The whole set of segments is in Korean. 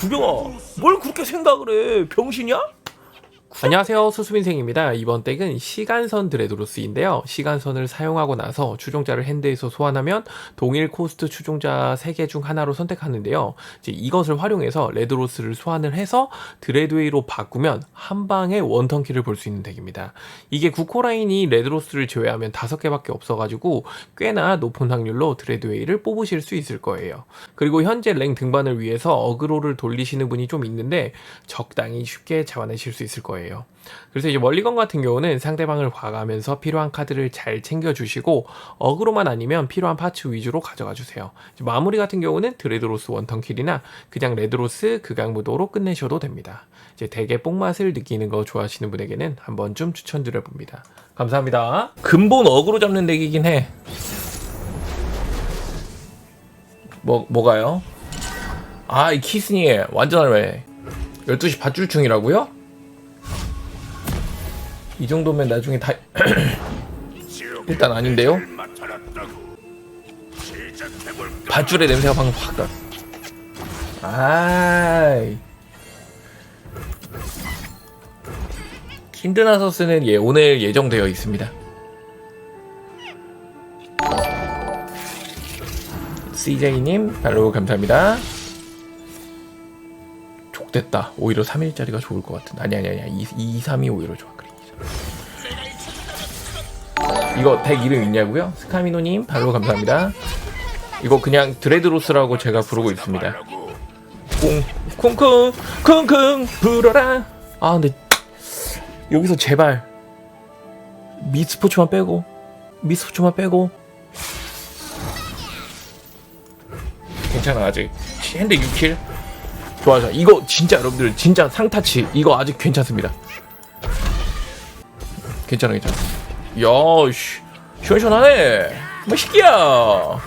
구경아 뭘 그렇게 생각을 해 병신이야? 안녕하세요. 수수민생입니다. 이번 덱은 시간선 드레드로스인데요. 시간선을 사용하고 나서 추종자를 핸드에서 소환하면 동일 코스트 추종자 3개 중 하나로 선택하는데요. 이제 이것을 활용해서 레드로스를 소환을 해서 드레드웨이로 바꾸면 한 방에 원턴키를 볼 수 있는 덱입니다. 이게 9코라인이 레드로스를 제외하면 5개밖에 없어가지고 꽤나 높은 확률로 드레드웨이를 뽑으실 수 있을 거예요. 그리고 현재 랭 등반을 위해서 어그로를 돌리시는 분이 좀 있는데 적당히 쉽게 잡아내실 수 있을 거예요. 그래서 이제 멀리건 같은 경우는 상대방을 봐가면서 필요한 카드를 잘 챙겨주시고 어그로만 아니면 필요한 파츠 위주로 가져가 주세요. 마무리 같은 경우는 드레드로스 원턴킬이나 그냥 레드로스 극강무도로 끝내셔도 됩니다. 이제 덱의 뽕맛을 느끼는 거 좋아하시는 분에게는 한 번쯤 추천드려 봅니다. 감사합니다. 근본 어그로 잡는 덱이긴 해. 뭐 뭐가요? 아, 이 키스니 완전 할매. 12시 밧줄 중이라고요? 이 정도면 나중에 다 일단 아닌데요? 밧줄의 냄새가 방금 확 나. 아이. 킨드나서스는 예, 오늘 예정되어 있습니다. CJ님, 발로 감사합니다. 족됐다. 오히려 3일짜리가 좋을 것 같은. 아니, 아니, 아니. 2, 2 3이 오히려 좋아. 그래. 2, 3. 이거 덱 이름 있냐고요? 스카미노님, 발로 감사합니다. 이거 그냥 드레드로스라고 제가 부르고 있습니다. 콩, 콩콩, 콩콩, 불어라. 아, 근데 여기서 제발 미스포츠만 빼고 미스포츠만 빼고 괜찮아 아직 핸드 6킬 좋아 좋아 이거 진짜 여러분들 진짜 상타치 이거 아직 괜찮습니다 괜찮아 괜찮아. 야 씨. 시원시원하네. 뭐 새끼야.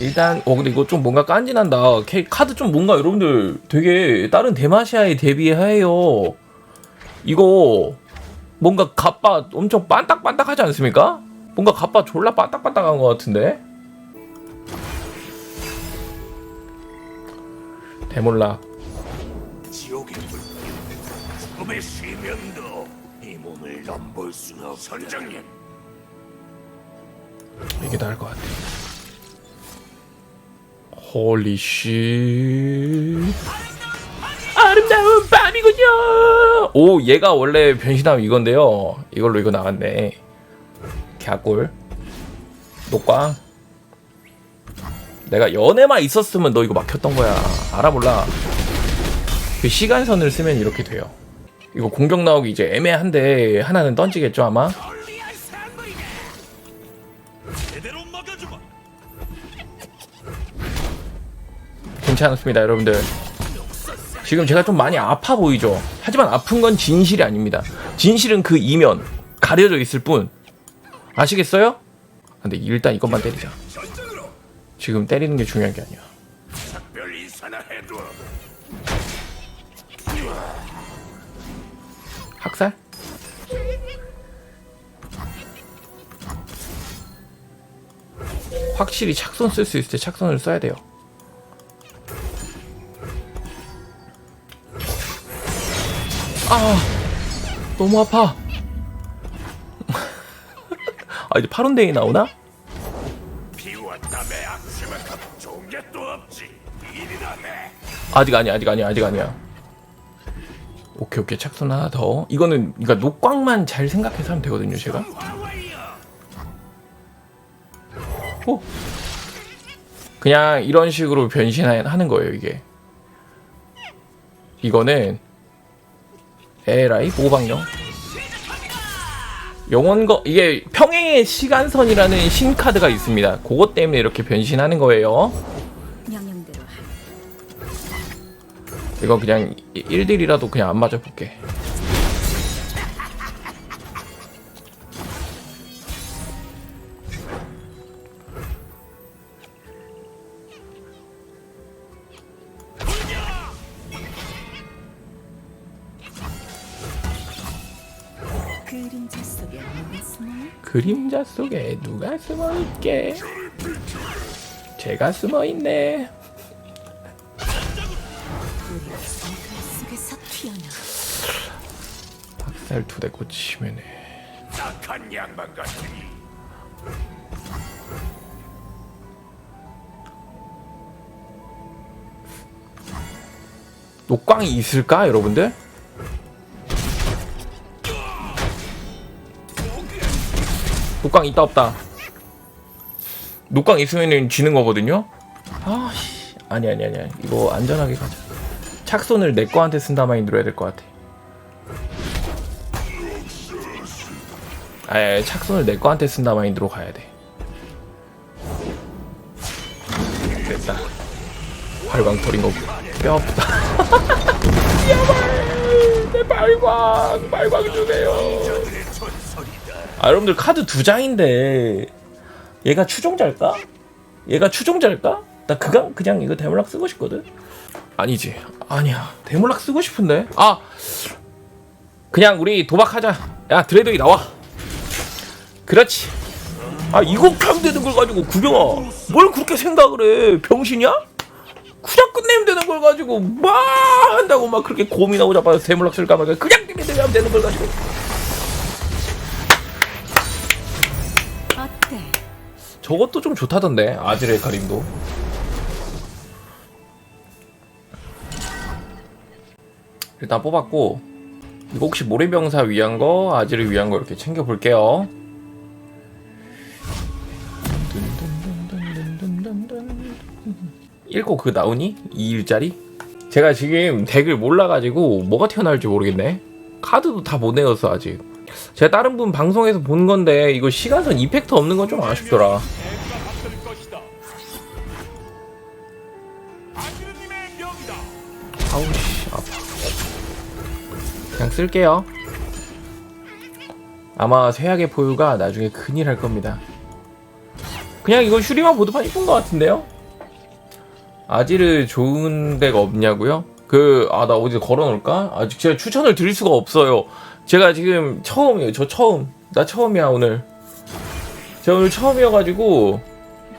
일단 어 근데 이거 좀 뭔가 캐- 카드 좀 뭔가 여러분들 되게 다른 대마시아에 대비해요. 이거 뭔가 갑바 엄청 반딱반딱하지 않습니까? 뭔가 갑바 졸라 반딱반딱한 것 같은데 대몰라. 지옥의 불. 죽음의 시면도 이 몸을 넘볼 수는 없 선장님. 이게 나을 것 같아. 홀리씨 아름다운 밤이군요! 오 얘가 원래 변신하면 이건데요. 이걸로 이거 나왔네. 갸꿀 녹광 내가 연애만 있었으면 너 이거 막혔던 거야 알아 몰라 그 시간선을 쓰면 이렇게 돼요 이거 공격 나오기 이제 애매한데 하나는 던지겠죠 아마 괜찮습니다, 여러분들. 지금 제가 좀 많이 아파 보이죠? 하지만 아픈 건 진실이 아닙니다. 진실은 그 이면 가려져 있을 뿐. 아시겠어요? 근데 일단 이것만 때리자. 지금 때리는 게 중요한 게 아니야. 작별 인사나 해둬 학살? 확실히 착손 쓸수 있을 때 착손을 써야 돼요. 아, 너무 아파. 아, 이제 파룬데이 나오나? 아직 아니야, 아직 아니야, 아직 아니야. 오케이, 오케이. 착손 하나 더. 이거는, 그러니까 녹광만 잘 생각해서 하면 되거든요, 제가. 오. 그냥 이런 식으로 변신하는 거예요, 이게. 이거는 에라이 모방령. 영원거 이게 평행의 시간선이라는 신카드가 있습니다. 그것 때문에 이렇게 변신하는 거예요. 이거 그냥 1딜이라도 그냥 안 맞아 볼게. 그리 그림자 속에 누가 숨어? 그림자 속에 누가 숨어 있게? 제가 숨어 있네. 박살 두대 꽂히면은 착한 양반 같으니 녹광이 있을까, 여러분들? 녹광 있다 없다. 녹광 있으면은 지는 거거든요. 아, 씨. 아니 아니 아니. 이거 안전하게 가자. 착손을 내 거한테 쓴다 마인드로 해야 될 것 같아. 아예 착손을 내 거한테 쓴다 마인드로 가야 돼. 됐다. 발광 터린 거뼈 아프다. 야발! 내 발광! 발광 주세요. 아, 여러분들 카드 두 장인데 얘가 추종자일까? 얘가 추종자일까? 나 그냥 그냥 이거 데몰락 쓰고 싶거든. 아니지. 아니야. 데몰락 쓰고 싶은데. 아. 그냥 우리 도박하자. 야, 드레드이 나와. 그렇지. 아, 이거 켜면 되는 걸 가지고 구경아. 뭘 그렇게 생각을 해? 병신이야? 그냥 끝내면 되는 걸 가지고 막 한다고 막 그렇게 고민하고 자빠서 데몰락 쓸까 말까 그냥 드레드 하면 되는 걸 가지고 어때? 저것도 좀 좋다던데 아질의 가림도 일단 뽑았고 이거 혹시 모래병사 위한 거 아질을 위한 거 이렇게 챙겨 볼게요 읽고 그 나오니? 2일짜리? 제가 지금 덱을 몰라가지고 뭐가 튀어나올지 모르겠네 카드도 다 못 내었어 아직 제가 다른 분 방송에서 본 건데 이거 시간선 이펙트 없는 건 좀 아쉽더라. 아우씨 아파. 그냥 쓸게요. 아마 세약의 포유가 나중에 큰일 할 겁니다. 그냥 이거 슈리만 보드판 이쁜 것 같은데요? 아지르 좋은 데가 없냐고요? 그, 아, 나 어디 걸어놓을까? 아직 제가 추천을 드릴 수가 없어요. 제가 지금 처음이에요. 저 처음. 나 처음이야, 오늘. 제가 오늘 처음이어가지고,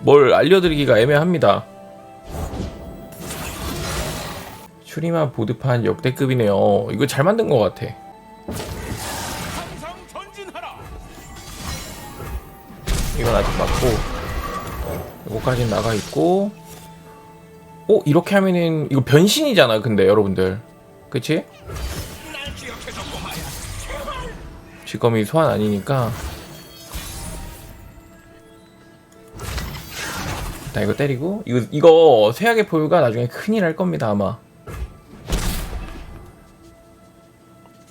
뭘 알려드리기가 애매합니다. 슈리마 보드판 역대급이네요. 이거 잘 만든 것 같아. 이건 아직 맞고 이거까지 나가 있고 어 이렇게 하면은 이거 변신이잖아 근데 여러분들 그치? 날. 지검이 소환 아니니까 나 이거 때리고 이거 이거 세약의 포유가 나중에 큰일 할 겁니다 아마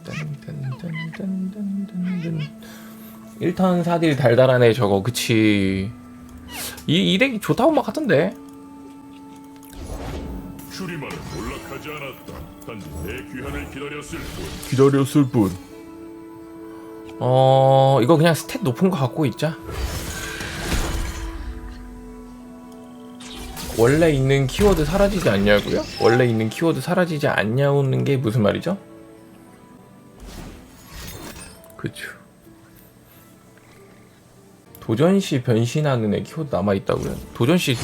딴딴딴딴딴딴. 1턴 4딜 달달하네 저거 그치 이, 이 덱이 좋다고 막 하던데 하지 않았다. 단지 내 귀환을 기다렸을 뿐. 기다렸을 뿐. 어, 이거 그냥 스탯 높은 거 갖고 있자. 원래 있는 키워드 사라지지 않냐고요? 원래 있는 키워드 사라지지 않냐는 게 무슨 말이죠? 그쵸. 도전시 변신하는 애 키워드 남아있다고요? 도전시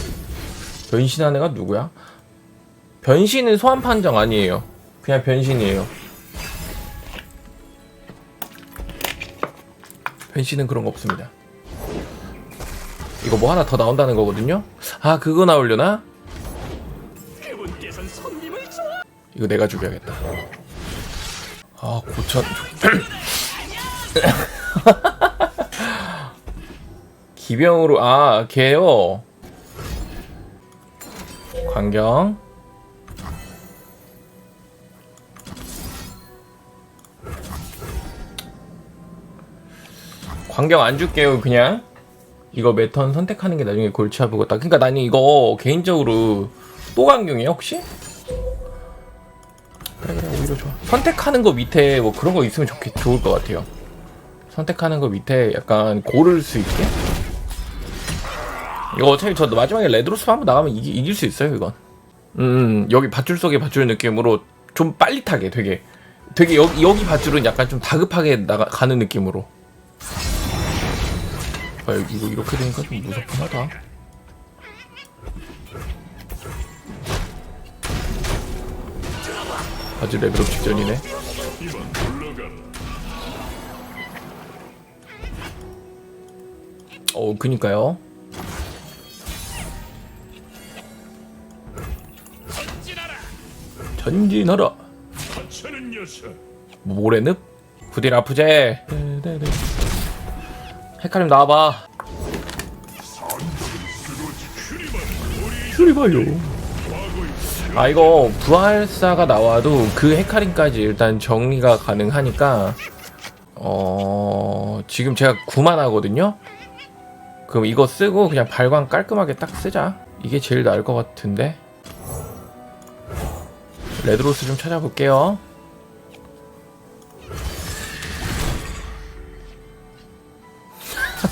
변신하는 애가 누구야? 변신은 소환 판정 아니에요. 그냥 변신이에요. 변신은 그런 거 없습니다. 이거 뭐 하나 더 나온다는 거거든요? 아, 그거 나오려나? 이거 내가 죽여야겠다. 아, 고천. 기병으로, 아, 걔요. 광경. 광경 안 줄게요, 그냥. 이거 매턴 선택하는 게 나중에 골치 아프겠다. 그러니까 나는 이거 개인적으로 또 광경이야, 혹시? 그래 그래 오히려 좋아 선택하는 거 밑에 뭐 그런 거 있으면 좋겠, 좋을 것 같아요 선택하는 거 밑에 약간 고를 수 있게 이거 어차피 저 마지막에 레드로스 한번 나가면 이기, 이길 수 있어요 이건 음 여기 밧줄 속의 밧줄 느낌으로 좀 빨리 타게 되게 되게 여기 여기 밧줄은 약간 좀 다급하게 나가 가는 느낌으로. 아 이거 이렇게 되니까 좀 무섭긴 하다. 아주 레벨업 직전이네. 어, 그니까요. 전진하라. 모래늪? 부딜 아프제. 헤카림 나와봐. 슈리바요. 아 이거 부활사가 나와도 그 헤카림까지 일단 정리가 가능하니까 어 지금 제가 9만 하거든요. 그럼 이거 쓰고 그냥 발광 깔끔하게 딱 쓰자. 이게 제일 나을 것 같은데. 레드로스 좀 찾아볼게요.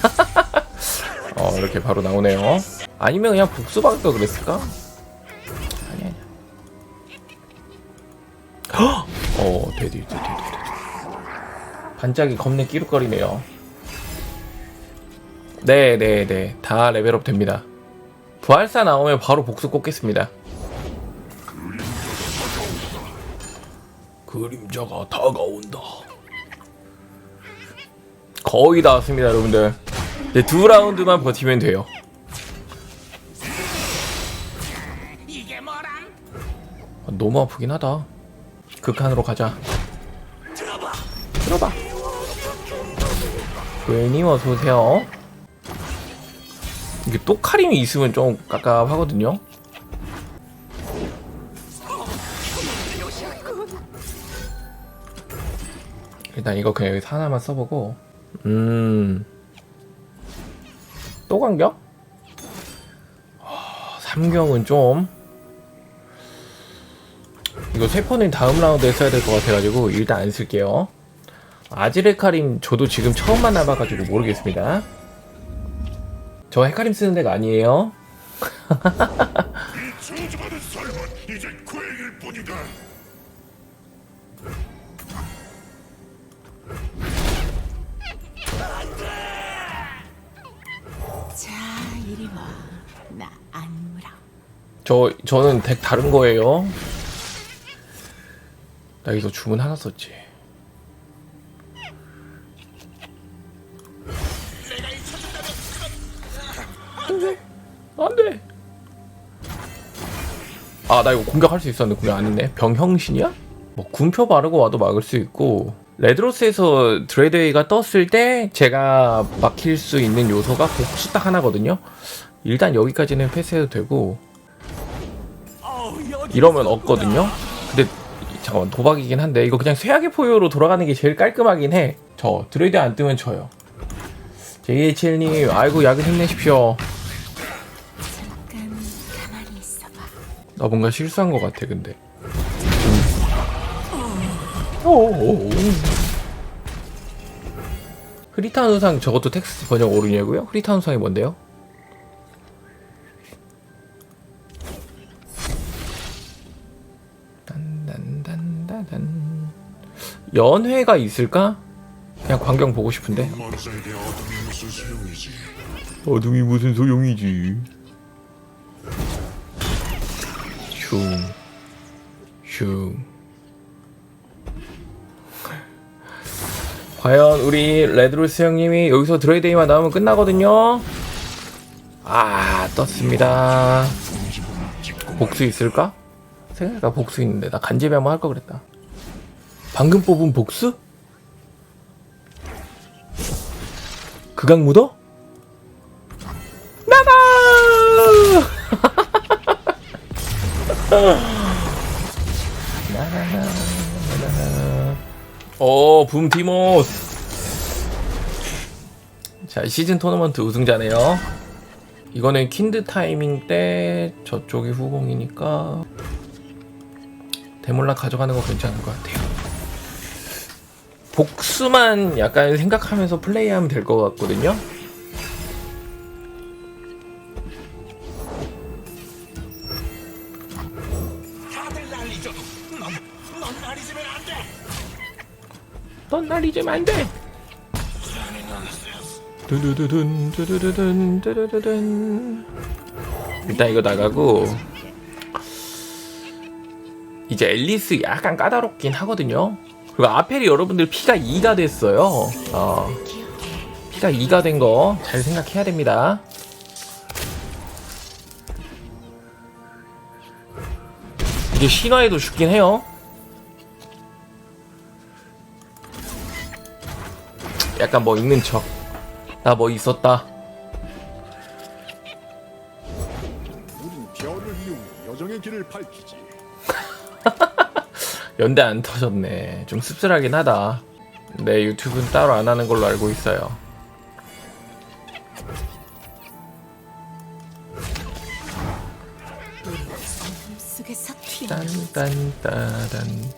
어 이렇게 바로 나오네요. 아니면 그냥 복수 박을까 그랬을까? 아니 아니. 헉! 어 돼지 돼지 돼지 반짝이 겁내 끼룩거리네요. 네네네 다 레벨업 됩니다. 부활사 나오면 바로 복수 꽂겠습니다. 그림자가 다가온다. 거의 다 왔습니다, 여러분들. 네, 두 라운드만 버티면 돼요. 아, 너무 아프긴 하다. 극한으로 가자. 들어봐. 들어봐. 괜님 어서 오세요. 이게 또 카림이 있으면 좀 깝깝하거든요. 일단 이거 그냥 여기서 하나만 써보고 음. 또 간격? 아, 삼경은 좀 이거 세퍼는 다음 라운드에 써야 될 것 같아가지고 일단 안 쓸게요. 아지레카림 저도 지금 처음 만나봐가지고 모르겠습니다. 저 헤카림 쓰는 데가 아니에요. 저 저는 덱 다른 거예요. 나 여기서 주문 하나 썼지. 안 돼. 아, 나 이거 공격할 수 있었는데 공격 안 했네. 병형신이야? 뭐 군표 바르고 와도 막을 수 있고 레드로스에서 드레드웨이가 떴을 때 제가 막힐 수 있는 요소가 복수 딱 하나거든요. 일단 여기까지는 패스해도 되고 이러면 없거든요. 근데 잠깐만 도박이긴 한데 이거 그냥 쇠약의 포효로 돌아가는 게 제일 깔끔하긴 해. 저 드레이드 안 뜨면 져요. JHL님 아이고 야근 힘내십시오. 나 뭔가 실수한 것 같아 근데. 오오오. 흐리탄 우상 저것도 텍스트 번역 오르냐고요? 흐리탄 우상이 뭔데요? 연회가 있을까? 그냥 광경 보고 싶은데 어둠이 무슨 소용이지? 슝 슝. 과연 우리 레드로스 형님이 여기서 드레이데이만 나오면 끝나거든요. 아 떴습니다. 복수 있을까? 생각해가 복수 있는데 나 간제비 한번 할 거 그랬다. 방금 뽑은 복수? 극악 묻어? 나가! 오, 붐 티모스. 자, 시즌 토너먼트 우승자네요. 이거는 킨드 타이밍 때 저쪽이 후공이니까 데몰라 가져가는 거 괜찮은 것 같아요. 복수만 약간 생각하면서 플레이하면 될 것 같거든요. 넌. 넌 날리지면 안 돼. 두두두둔 두두두둔 두두두둔. 일단 이거 나가고 이제 앨리스 약간 까다롭긴 하거든요. 그리고 아펠이 여러분들 피가 2가 됐어요. 어, 피가 2가 된 거 잘 생각해야 됩니다. 이제 신화에도 죽긴 해요. 약간 뭐 있는 척. 나 뭐 있었다. 연대 안 터졌네. 좀 씁쓸하긴 하다. 내 유튜브는 따로 안 하는 걸로 알고 있어요.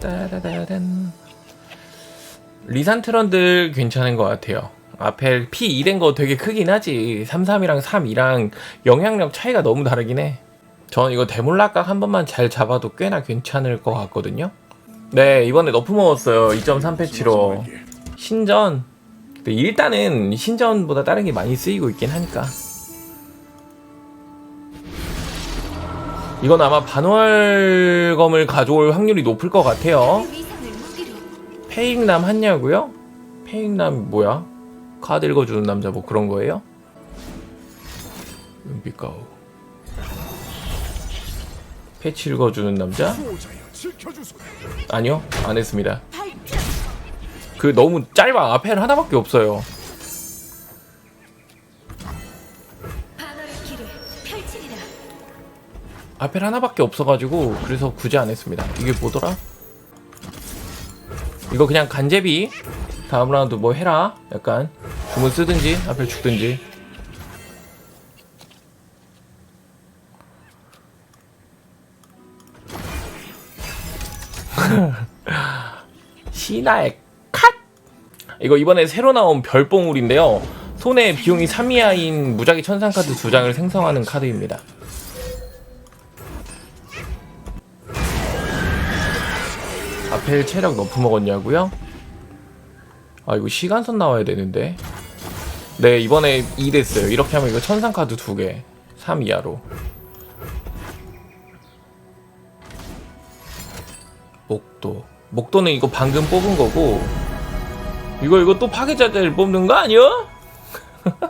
따다다단 리산트런들 괜찮은 것 같아요. 아펠 P 2 된 거 되게 크긴 하지. 33이랑 32랑 영향력 차이가 너무 다르긴 해. 전 이거 대물락각 한 번만 잘 잡아도 꽤나 괜찮을 것 같거든요. 네 이번에 너프 먹었어요. 2.3 패치로 신전. 일단은 신전보다 다른 게 많이 쓰이고 있긴 하니까. 이건 아마 반월검을 가져올 확률이 높을 것 같아요. 페익남 했냐고요? 페익남 뭐야? 카드 읽어주는 남자 뭐 그런 거예요? 은빛가우 패치 읽어주는 남자? 아니요 안 했습니다. 그 너무 짧아. 아펠 하나밖에 없어요. 아펠 하나밖에 없어가지고 그래서 굳이 안 했습니다. 이게 뭐더라? 이거 그냥 간제비? 다음 라운드 뭐 해라? 약간 주문 쓰든지 아펠 죽든지 신화의 컷! 이거 이번에 새로 나온 별봉울인데요. 손에 비용이 3 이하인 무작위 천상 카드 두 장을 생성하는 카드입니다. 아펠 체력 너프 먹었냐고요? 아 이거 시간선 나와야 되는데. 네 이번에 2 됐어요. 이렇게 하면 이거 천상 카드 2개 3 이하로. 목도 목도는 이거 방금 뽑은 거고 이거 이거 또 파괴자들 뽑는 거 아니야?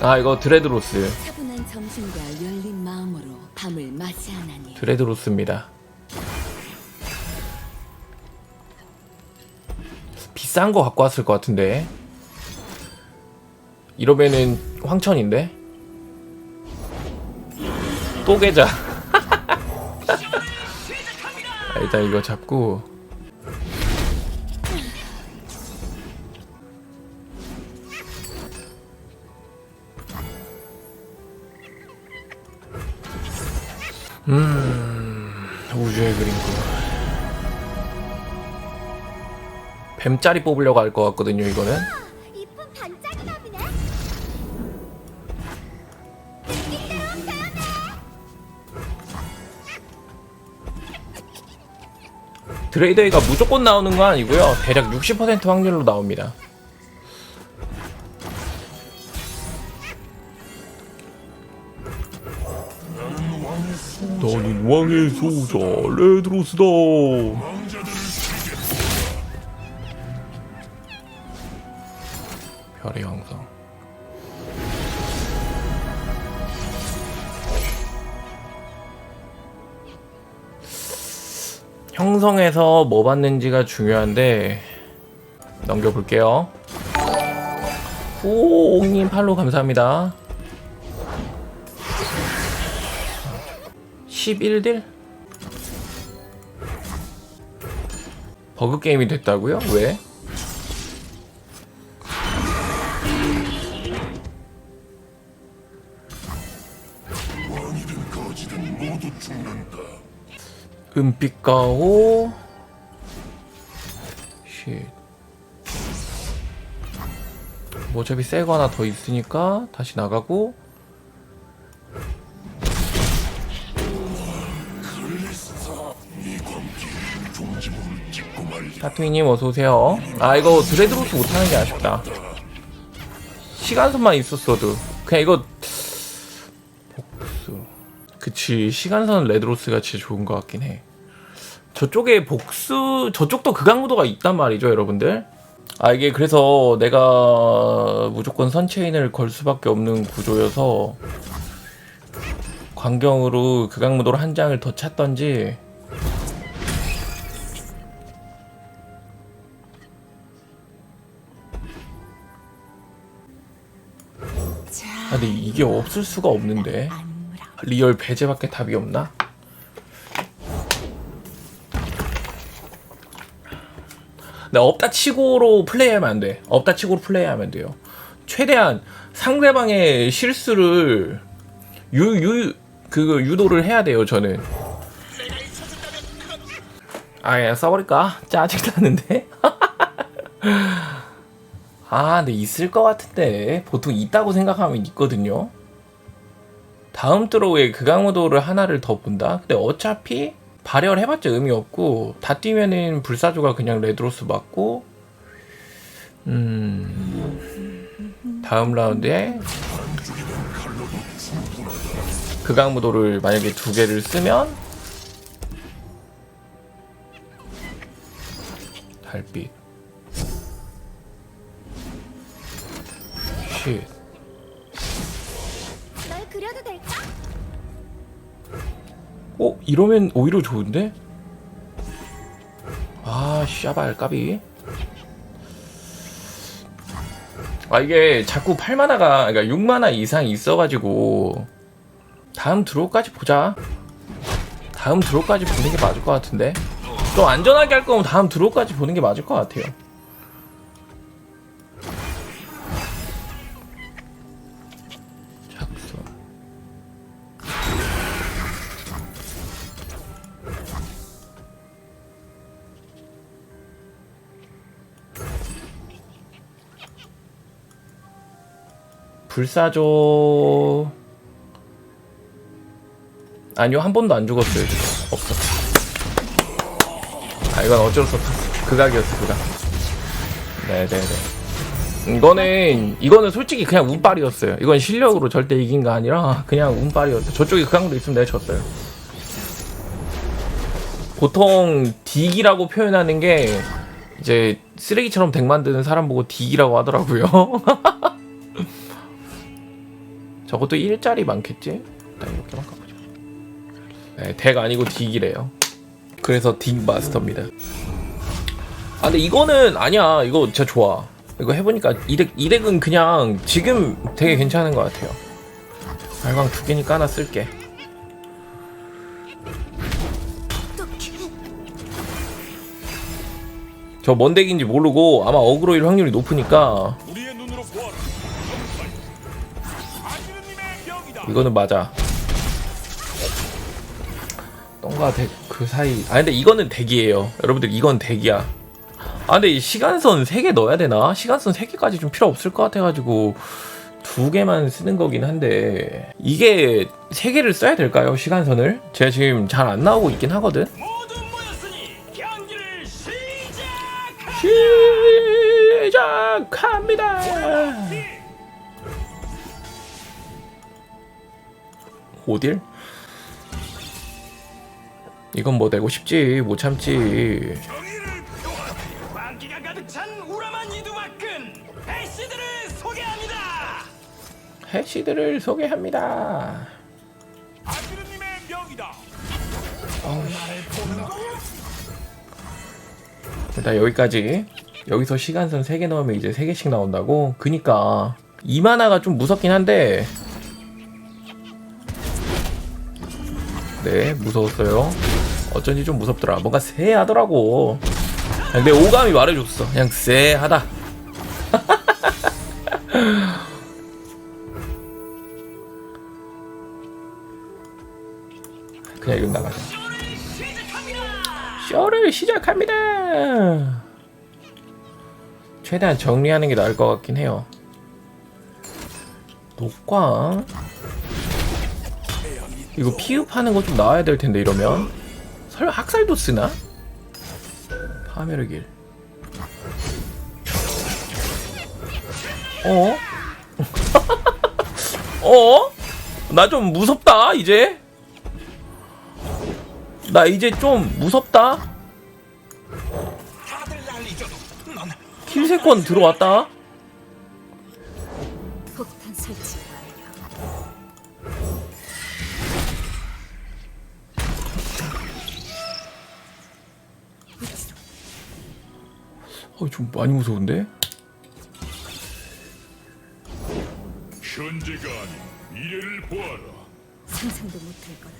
아 이거 드레드로스 차분한 정신과 열린 마음으로 밤을 맞이하나니 드레드로스입니다. 비싼 거 갖고 왔을 것 같은데. 이러면은 황천인데. 또 계좌. 아, 일단 이거 잡고. 우주의 그림고 뱀짜리 뽑으려고 할 것 같거든요 이거는 드레이더이가 무조건 나오는 건 아니고요. 대략 60% 확률로 나옵니다. 나는 왕의 소자 레드로스다. 별의 형성 형성에서 뭐 받는지가 중요한데 넘겨볼게요 오님 팔로 감사합니다 11딜? 버그 게임이 됐다고요? 왜? 은빛가오. 쉿 뭐 어차피 새거 하나 더 있으니까 다시 나가고. 타투이님 어서오세요. 아 이거 드레드로스 못하는게 아쉽다. 시간선만 있었어도. 그냥 이거 그치. 시간선 레드로스가 진짜 좋은 것 같긴 해. 저쪽에 복수 저쪽도 극악무도가 있단 말이죠 여러분들? 아 이게 그래서 내가 무조건 선체인을 걸 수밖에 없는 구조여서 광경으로 극악무도를 한 장을 더 찾던지. 아 근데 이게 없을 수가 없는데 리얼 배제밖에 답이 없나? 근데 없다 치고로 플레이하면 안 돼. 없다 치고로 플레이하면 돼요. 최대한 상대방의 실수를 유, 유, 그 유도를 해야 돼요, 저는. 아, 예, 써버릴까? 짜증나는데? 아, 근데 있을 것 같은데. 보통 있다고 생각하면 있거든요. 다음 드로우에 극악무도를 하나를 더 본다? 근데 어차피 발열 해봤자 의미 없고, 다 뛰면은 불사조가 그냥 레드로스 맞고, 음, 다음 라운드에 극악무도를 만약에 두 개를 쓰면, 달빛. 쉿. 어? 이러면 오히려 좋은데? 아, 샤발 까비. 아, 이게 자꾸 8만화가, 그러니까 6만화 이상 있어가지고, 다음 드로우까지 보자. 다음 드로우까지 보는 게 맞을 것 같은데? 좀 안전하게 할 거면 다음 드로우까지 보는 게 맞을 것 같아요. 불사조 아니요 한 번도 안 죽었어요 지금. 없어 아 이건 어쩔 수 없어 극악이었어 극악 네네네. 이거는 이거는 솔직히 그냥 운빨이었어요. 이건 실력으로 절대 이긴 거 아니라 그냥 운빨이었어요. 저쪽에 극악도 있으면 내가 졌어요. 보통 딕이라고 표현하는 게 이제 쓰레기처럼 덱 만드는 사람 보고 딕이라고 하더라고요 저것도 일자리 많겠지? 일단 이렇게만 가보자. 네, 덱 아니고 딕이래요. 그래서 딕 마스터입니다. 아, 근데 이거는 아니야. 이거 진짜 좋아. 이거 해보니까 이 덱, 이 덱은 그냥 지금 되게 괜찮은 것 같아요. 발광 두 개니까 하나 쓸게. 저 뭔 덱인지 모르고 아마 어그로일 확률이 높으니까 이거는 맞아. 똥과 덱그 사이. 아 근데 이거는 덱이에요. 여러분들 이건 덱이야. 아 근데 이 시간선 3개 넣어야 되나? 시간선 3개까지 좀 필요 없을 것 같아가지고 두 개만 쓰는 거긴 한데 이게 3개를 써야 될까요? 시간선을? 제가 지금 잘 안 나오고 있긴 하거든. 시작합니다. 오딜? 이건 뭐 내고 싶지 못 참지 정의를 표하라. 광기가 가득 찬 우람한 이두막근 애쉬들을 소개합니다. 해시들을 소개합니다. 일단 여기까지 여기서 시간선 3개 넣으면 이제 3개씩 나온다고 그니까 이만화가 좀 무섭긴 한데 네 무서웠어요. 어쩐지 좀 무섭더라. 뭔가 쎄하더라고. 내 오감이 말해줬어. 그냥 쎄하다. 그냥 이건 나가자. 쇼를 시작합니다. 최대한 정리하는 게 나을 것 같긴 해요. 녹광 이거 피흡하는 거 좀 나와야 될 텐데 이러면 설마 학살도 쓰나? 파멸의 길. 어? 어? 나 좀 무섭다 이제. 나 이제 좀 무섭다. 킬세권 들어왔다. 어, 좀 많이 무서운데? 현재가 아닌 미래를 보아라. 상상도 못할 거다.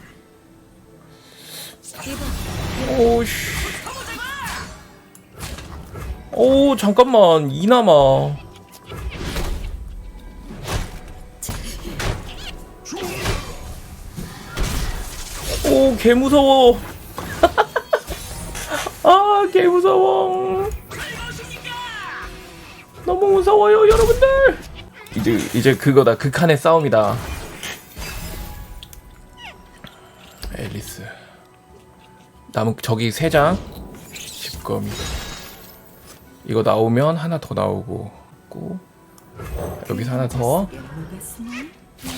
이봐, 오씨. 오 잠깐만 이나마. 오 개 무서워. 아 개 무서워. 무 무서워요 여러분들. 이제 이제 그거다 극한의 싸움이다. 앨리스. 남은 저기 세 장. 집검. 이거 나오면 하나 더 나오고. 고 여기서 하나 더.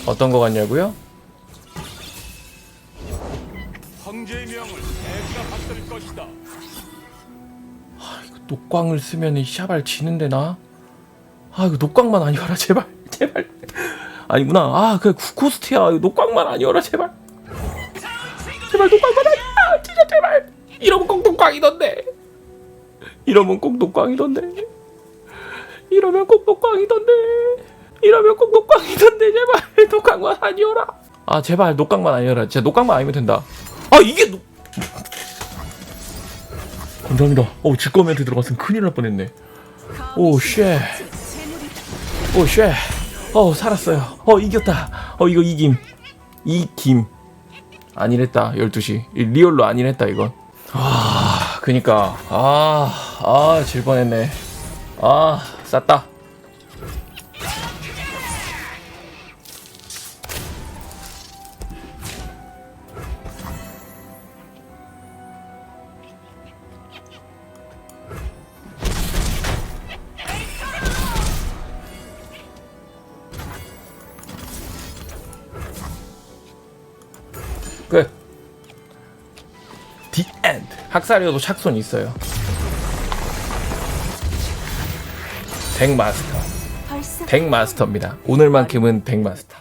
어떤 거 같냐고요? 황제의 명을 내가 받들 것이다. 녹광을 쓰면 이 샤발 지는데 나. 아 이거 녹광만 아니어라 제발 제발. 아니구나. 아 그래 쿠코스트야. 이거 녹광만 아니어라 제발. 제발 녹광만 아니야. 진짜 제발. 이러면 꼭 녹광이던데. 이러면 꼭 녹광이던데. 이러면 꼭 녹광이던데. 이러면 꼭 녹광이던데 제발 녹광만 아니어라. 아 제발 녹광만 아니어라. 진짜 녹광만 아니면 된다. 아 이게 녹... 감사합니다. 어, 직거 멘트 들어갔으면 큰일 날 뻔했네. 오, 쉣. 오, 쉣. 어, 살았어요. 어, 이겼다. 어, 이거 이김. 이김. 아니랬다. 12시. 이 리얼로 아니랬다, 이건. 아, 그니까. 아, 아, 질 뻔했네. 아, 쌌다. 끝. The end. 학살이어도 착손이 있어요. 덱 마스터. 벌써 덱 마스터입니다. 오늘만큼은 덱 마스터.